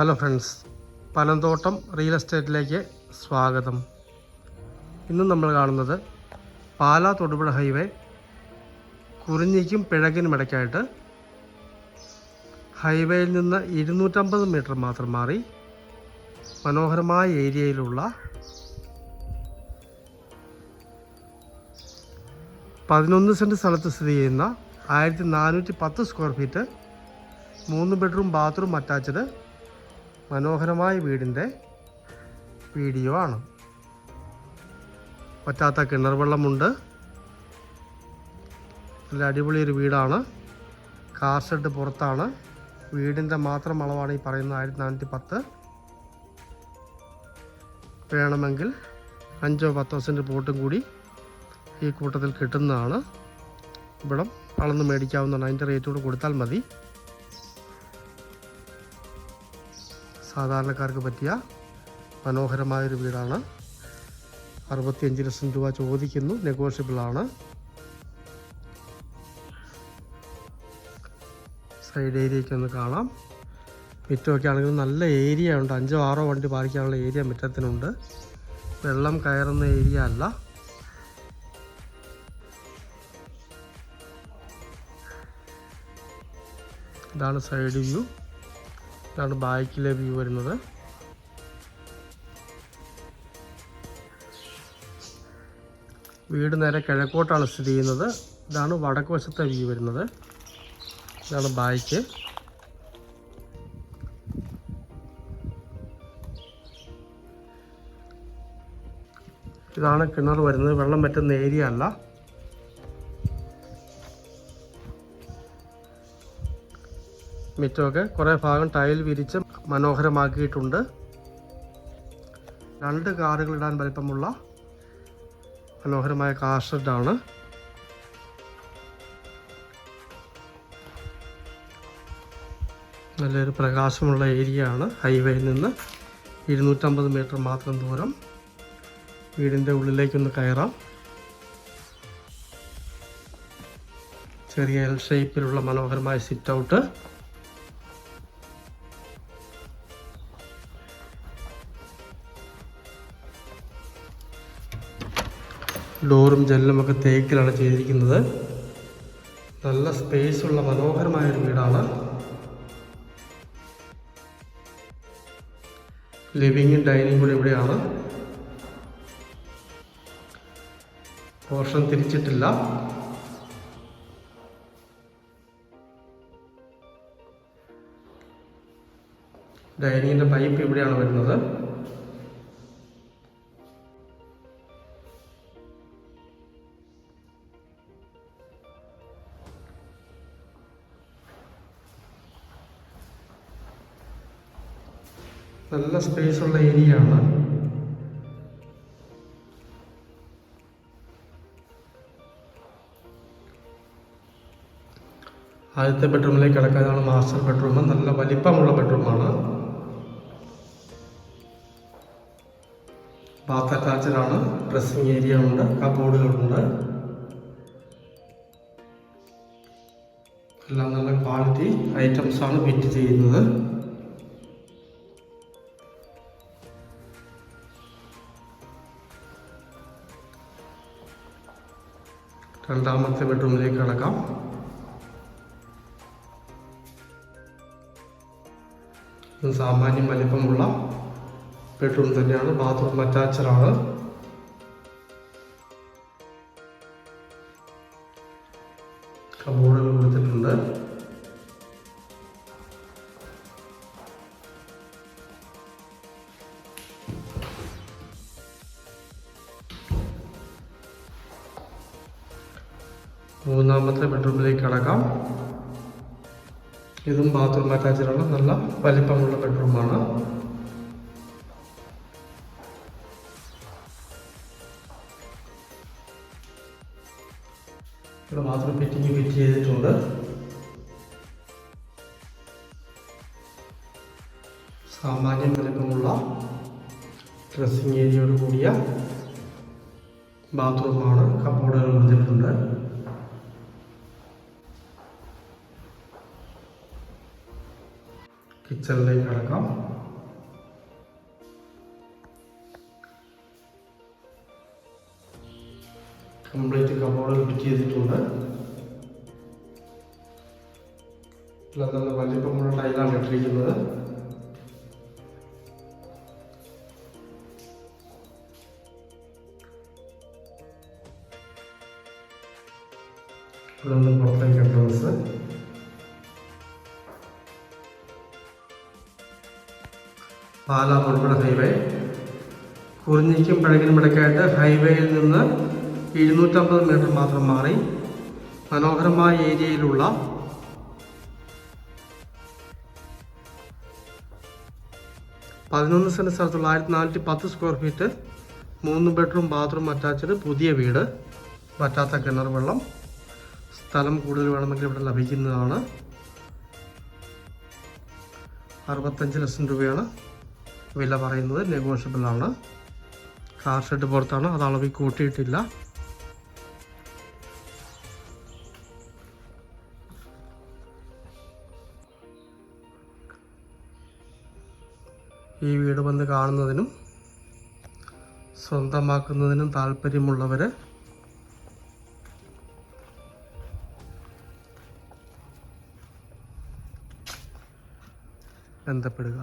Hello friends Panamthottam real എസ്റ്റേറ്റിലേക്ക് സ്വാഗതം. ഇന്ന് നമ്മൾ കാണുന്നത് പാലാ തൊടുപുഴ ഹൈവേ കുറിഞ്ഞിക്കും പിഴകിനും ഇടയ്ക്കായിട്ട് ഹൈവേയിൽ നിന്ന് ഇരുന്നൂറ്റമ്പത് മീറ്റർ മാത്രം മാറി മനോഹരമായ ഏരിയയിലുള്ള പതിനൊന്ന് സെന്റ് സ്ഥലത്ത് സ്ഥിതി ചെയ്യുന്ന ആയിരത്തി നാനൂറ്റി പത്ത് സ്ക്വയർ ഫീറ്റ് മൂന്ന് ബെഡ്റൂം ബാത്റൂം അറ്റാച്ച്ഡ് മനോഹരമായ വീടിന്റെ വീഡിയോ ആണ്. പറ്റാത്ത കിണർ വെള്ളമുണ്ട്. നല്ല അടിപൊളി ഒരു വീടാണ്. കാർ ഷെഡ് പുറത്താണ്. വീടിന്റെ മാത്രം അളവാണ് ഈ പറയുന്നത് ആയിരത്തി നാനൂറ്റി പത്ത് വേണമെങ്കിൽ അഞ്ചോ പത്തോ സെന്റ് പോട്ടും കൂടി ഈ കൂട്ടത്തിൽ കിട്ടുന്നതാണ്. ഇവിടം അളന്ന് മേടിക്കാവുന്നതാണ്. അതിന്റെ റേറ്റ് കൂടെ കൊടുത്താൽ മതി. സാധാരണക്കാർക്ക് പറ്റിയ മനോഹരമായൊരു വീടാണ്. അറുപത്തിയഞ്ച് ലക്ഷം രൂപ ചോദിക്കുന്നു. നെഗോഷ്യബിൾ ആണ് സൈഡ് ഏരിയയ്ക്ക് ഒന്ന് കാണാം. മുറ്റമൊക്കെ ആണെങ്കിലും നല്ല ഏരിയ ഉണ്ട്. അഞ്ചോ ആറോ വണ്ടി പാലിക്കാനുള്ള ഏരിയ മുറ്റത്തിനുണ്ട്. വെള്ളം കയറുന്ന ഏരിയ അല്ല. ഇതാണ് സൈഡ് വ്യൂ. ഇതാണ് ബാക്കിലെ വ്യൂ വരുന്നത്. വീട് നേരെ കിഴക്കോട്ടാണ് സ്ഥിതി ചെയ്യുന്നത്. ഇതാണ് വടക്ക് വശത്തെ വ്യൂ വരുന്നത്. ഇതാണ് ബാക്ക്. ഇതാണ് കിണർ വരുന്നത്. വെള്ളം പറ്റുന്ന ഏരിയ അല്ല. മിറ്റമൊക്കെ കുറേ ഭാഗം ടൈൽ വിരിച്ച് മനോഹരമാക്കിയിട്ടുണ്ട്. രണ്ട് കാറുകൾ ഇടാൻ വലിപ്പമുള്ള മനോഹരമായ കാർ ഷെഡാണ്. നല്ലൊരു പ്രകാശമുള്ള ഏരിയ ആണ് ഹൈവേയിൽ നിന്ന് ഇരുന്നൂറ്റമ്പത് മീറ്റർ മാത്രം ദൂരം. വീടിന്റെ ഉള്ളിലേക്കൊന്ന് കയറാം. ചെറിയ എൽ ഷേപ്പിലുള്ള മനോഹരമായ സിറ്റ് ഔട്ട് ഡോറും ജനലുമൊക്കെ തേക്കിലാണ് ചെയ്തിരിക്കുന്നത്. നല്ല സ്പേസ് ഉള്ള മനോഹരമായ ഒരു വീടാണ് ലിവിങ്ങും ഡൈനിങ് കൂടെ ഇവിടെയാണ്. പോർഷൻ തിരിച്ചിട്ടില്ല. ഡൈനിങ്ങിന്റെ പൈപ്പ് ഇവിടെയാണ് വരുന്നത്. നല്ല സ്പേസ് ഉള്ള ഏരിയ ആണ്. ആദ്യത്തെ ബെഡ്റൂമിലേക്ക് കിടക്കാനാണ് മാസ്റ്റർ ബെഡ്റൂം നല്ല വലിപ്പമുള്ള ബെഡ്റൂമാണ് ബാത്ത് അറ്റാച്ചഡാണ് ഡ്രസ്സിംഗ് ഏരിയ ഉണ്ട്. കബോർഡുകളുണ്ട് എല്ലാം നല്ല ക്വാളിറ്റി ഐറ്റംസ് ആണ് ഫിറ്റ് ചെയ്യുന്നത്. രണ്ടാമത്തെ ബെഡ്റൂമിലേക്ക് കടക്കാം. സാമാന്യം വലിപ്പമുള്ള ബെഡ്റൂം തന്നെയാണ് ബാത്റൂം അറ്റാച്ചഡാണ്. കബോർഡുകൾ കൊടുത്തിട്ടുണ്ട്. മൂന്നാമത്തെ ബെഡ്റൂമിലേക്ക് കടക്കാം. ഇതും ബാത്റൂം അറ്റാച്ചിലുള്ള നല്ല വലിപ്പമുള്ള ബെഡ്റൂമാണ്. ഇവിടെ ബാത്റൂം ഫിറ്റിംഗ് ഫിറ്റ് ചെയ്തിട്ടുണ്ട്. സാമാന്യം വലിപ്പമുള്ള ഡ്രസ്സിങ് ഏരിയയോട് കൂടിയ ബാത്റൂമാണ്. കബോർഡുകൾ കൊടുത്തിട്ടുണ്ട് കിച്ചണിലേക്ക് കിടക്കാം. കംപ്ലീറ്റ് കബോർഡ് ഫിറ്റ് ചെയ്തിട്ടുണ്ട്. എല്ലാം നല്ല വലിപ്പമുള്ള ടൈലാണ് ഇട്ടിരിക്കുന്നത്. ഇവിടെ നിന്ന് പുറത്തേക്ക് എൻട്രൻസ് പാലാ തൊടുപുഴ ഹൈവേ. കുറിഞ്ഞിക്കും പഴകിനും ഇടയ്ക്കായിട്ട് ഹൈവേയിൽ നിന്ന് എഴുന്നൂറ്റമ്പത് മീറ്റർ മാത്രം മാറി മനോഹരമായ ഏരിയയിലുള്ള പതിനൊന്ന് സെന്റ് സ്ഥലത്തുള്ള ആയിരത്തി നാനൂറ്റി പത്ത് സ്ക്വയർ ഫീറ്റ് മൂന്ന് ബെഡ്റൂം ബാത്റൂം അറ്റാച്ച്ഡ് പുതിയ വീട് പറ്റാത്ത കിണർ വെള്ളം സ്ഥലം കൂടുതൽ വേണമെങ്കിൽ ഇവിടെ ലഭിക്കുന്നതാണ്. അറുപത്തഞ്ച് ലക്ഷം രൂപയാണ്. വില പറയുന്നത് നെഗോഷ്യബിൾ ആണ് കാർ ഷെഡ് പുറത്താണ്. അത് അളവിൽ കൂട്ടിയിട്ടില്ല. ഈ വീട് വന്ന് കാണുന്നതിനും സ്വന്തമാക്കുന്നതിനും താല്പര്യമുള്ളവർ ബന്ധപ്പെടുക.